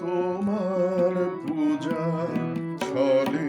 তোমার পূজা ছলে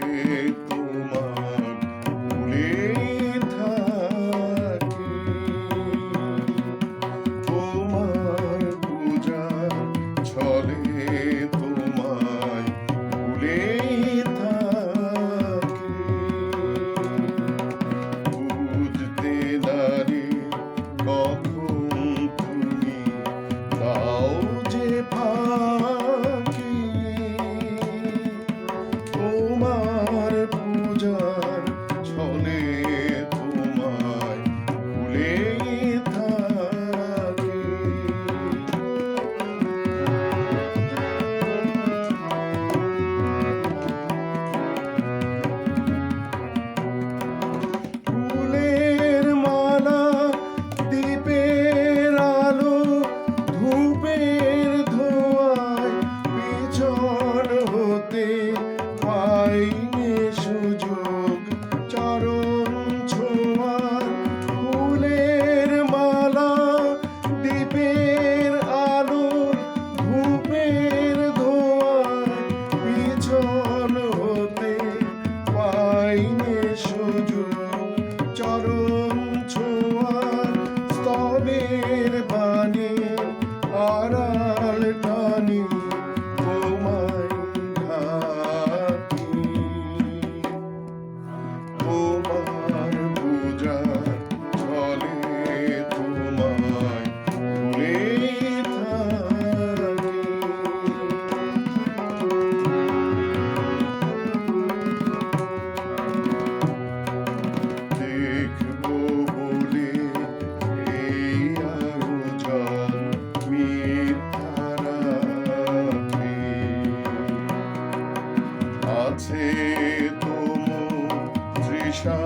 আছে তুমু তৃষা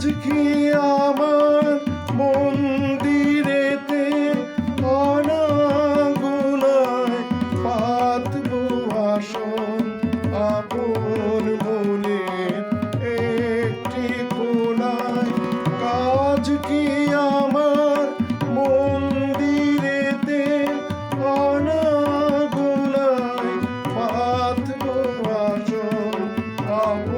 আজকে আমার মন্দিরেতে অনাগুনায় পাতব আসন আপন মনে একটি কোনায়। কাজ কি আমার মন্দিরেতে অনাগুনায় পাতব আসন আপন